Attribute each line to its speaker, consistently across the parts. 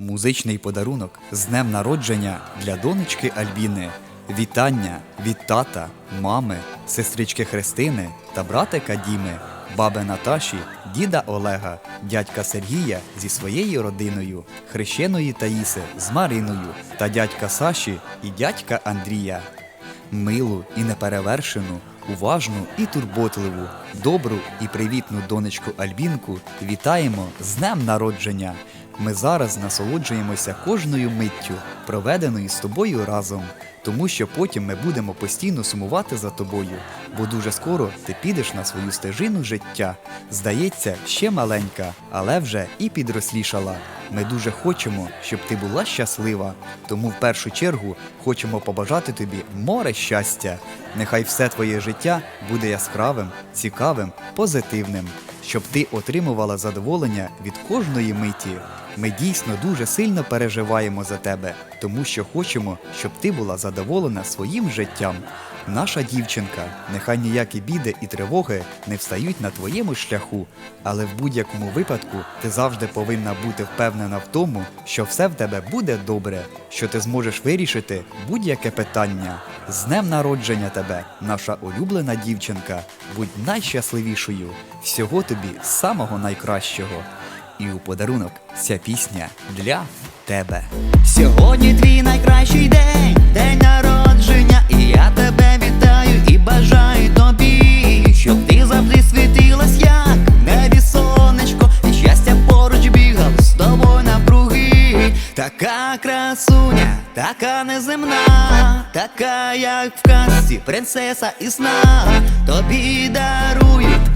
Speaker 1: Музичний подарунок з днем народження для донечки Альбіни. Вітання від тата, мами, сестрички Христини та братика Діми, баби Наташі, діда Олега, дядька Сергія зі своєю родиною, хрещеної Таїси з Мариною та дядька Саші і дядька Андрія. Милу і неперевершену, уважну і турботливу, добру і привітну донечку Альбінку вітаємо з днем народження. Ми зараз насолоджуємося кожною миттю, проведеною з тобою разом, тому що потім ми будемо постійно сумувати за тобою, бо дуже скоро ти підеш на свою стежину життя. Здається, ще маленька, але вже і підрослішала. Ми дуже хочемо, щоб ти була щаслива. Тому в першу чергу хочемо побажати тобі море щастя. Нехай все твоє життя буде яскравим, цікавим, позитивним, щоб ти отримувала задоволення від кожної миті. Ми дійсно дуже сильно переживаємо за тебе, тому що хочемо, щоб ти була задоволена своїм життям. Наша дівчинка, нехай ніякі біди і тривоги не встають на твоєму шляху, але в будь-якому випадку ти завжди повинна бути впевнена в тому, що все в тебе буде добре, що ти зможеш вирішити будь-яке питання. З днем народження тебе, наша улюблена дівчинка, будь найщасливішою. Всього тобі самого найкращого. І у подарунок ця пісня для тебе.
Speaker 2: Сьогодні твій найкращий день, день народження, і я тебе вітаю і бажаю тобі, щоб ти завжди світилась, як небі сонечко, і щастя поруч бігав з тобою навкруги. Така красуня, така неземна, така, як в казці, принцеса і сна. Тобі дарую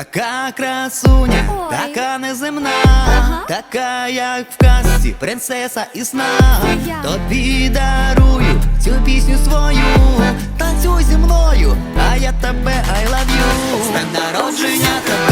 Speaker 2: Така красуня,
Speaker 3: Ой.
Speaker 2: така неземна,
Speaker 3: Ага.
Speaker 2: така, як в казці, принцеса і сна.
Speaker 3: Я.
Speaker 2: Тобі дарую цю пісню свою. Танцюй зі мною, а я тебе I love you З днем народження тебе,